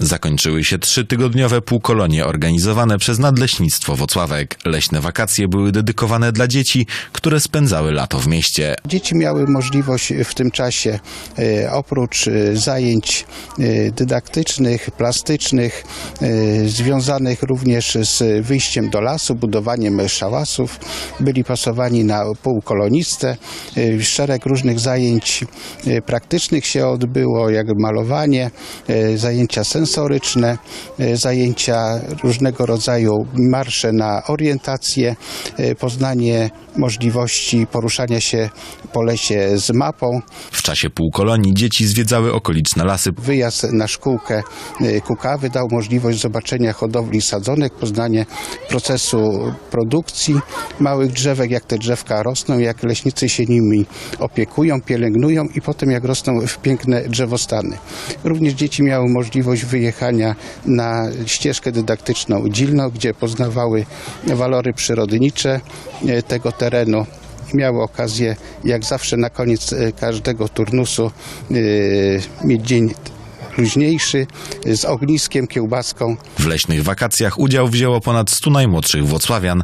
Zakończyły się trzytygodniowe półkolonie organizowane przez Nadleśnictwo Wocławek. Leśne wakacje były dedykowane dla dzieci, które spędzały lato w mieście. Dzieci miały możliwość w tym czasie e, oprócz e, zajęć e, dydaktycznych, plastycznych, związanych również z wyjściem do lasu, budowaniem szałasów, byli pasowani na półkolonistę. Szereg różnych zajęć praktycznych się odbyło, jak malowanie, zajęcia sensoryczne, e, zajęcia różnego rodzaju marsze na orientację, e, poznanie możliwości poruszania się po lesie z mapą, W czasie półkolonii dzieci zwiedzały okoliczne lasy. wyjazd na szkółkę e, Kukawy dał możliwość zobaczenia hodowli sadzonek, poznanie procesu produkcji małych drzewek, jak te drzewka rosną, jak leśnicy się nimi opiekują, pielęgnują i potem jak rosną w piękne drzewostany. Również dzieci miały możliwość wyjechania na ścieżkę dydaktyczną Dzilno, gdzie poznawały walory przyrodnicze e, tego terenu. Miały okazję, jak zawsze na koniec e, każdego turnusu e, mieć dzień luźniejszy z ogniskiem, kiełbaską. W leśnych wakacjach udział wzięło ponad 100 najmłodszych włocławian,